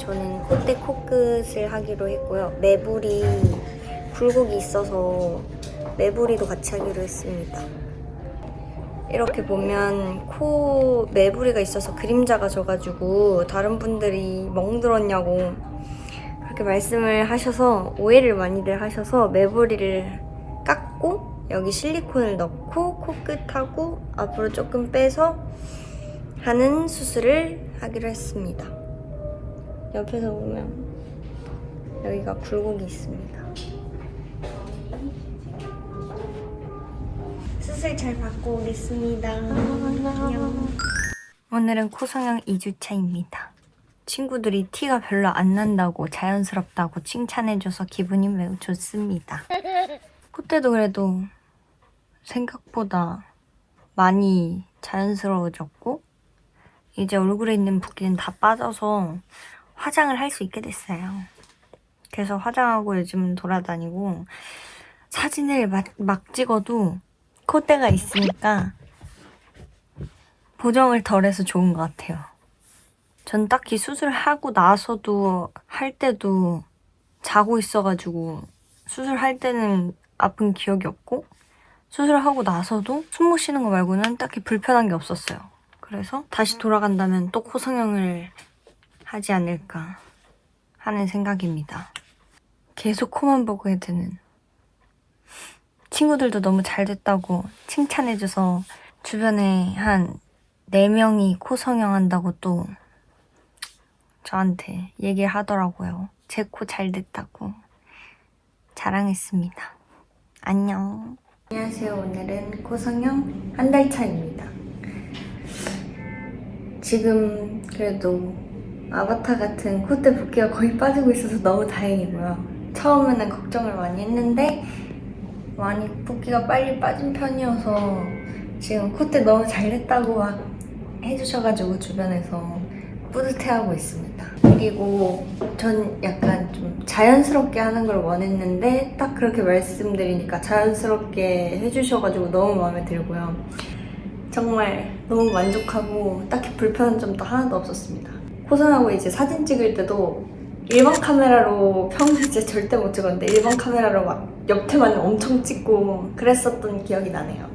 저는 콧대 코끝을 하기로 했고요. 매부리 굴곡이 있어서 매부리도 같이 하기로 했습니다. 이렇게 보면 코 매부리가 있어서 그림자가 져가지고 다른 분들이 멍들었냐고 그렇게 말씀을 하셔서 오해를 많이들 하셔서 매부리를 깎고 여기 실리콘을 넣고 코끝하고 앞으로 조금 빼서 하는 수술을 하기로 했습니다. 옆에서 보면 여기가 굴곡이 있습니다. 수술 잘 받고 오겠습니다. 안녕. 오늘은 코성형 2주차입니다. 친구들이 티가 별로 안 난다고 자연스럽다고 칭찬해줘서 기분이 매우 좋습니다. 콧대도 그래도 생각보다 많이 자연스러워졌고 이제 얼굴에 있는 붓기는 다 빠져서 화장을 할 수 있게 됐어요. 그래서 화장하고 요즘 돌아다니고 사진을 막, 막 찍어도 콧대가 있으니까 보정을 덜해서 좋은 것 같아요. 전 딱히 수술하고 나서도 할 때도 자고 있어가지고 수술할 때는 아픈 기억이 없고 수술하고 나서도 숨 못 쉬는 거 말고는 딱히 불편한 게 없었어요. 그래서 다시 돌아간다면 또 코성형을 하지 않을까 하는 생각입니다. 계속 코만 보고 해야 되는. 친구들도 너무 잘 됐다고 칭찬해줘서 주변에 한 4명이 코 성형 한다고 또 저한테 얘기를 하더라고요. 제 코 잘 됐다고 자랑했습니다. 안녕. 안녕하세요. 오늘은 코 성형 한 달 차입니다. 지금 그래도 아바타 같은 콧대 붓기가 거의 빠지고 있어서 너무 다행이고요. 처음에는 걱정을 많이 했는데 많이 붓기가 빨리 빠진 편이어서 지금 콧대 너무 잘 됐다고 막 해주셔가지고 주변에서 뿌듯해하고 있습니다. 그리고 전 약간 좀 자연스럽게 하는 걸 원했는데 딱 그렇게 말씀드리니까 자연스럽게 해주셔가지고 너무 마음에 들고요. 정말 너무 만족하고 딱히 불편한 점도 하나도 없었습니다. 코선하고 이제 사진 찍을 때도 일반 카메라로 평소에 절대 못 찍었는데 일반 카메라로 막 옆에만 엄청 찍고 그랬었던 기억이 나네요.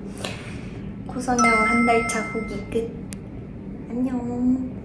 코성형 한 달 차 후기 끝. 안녕.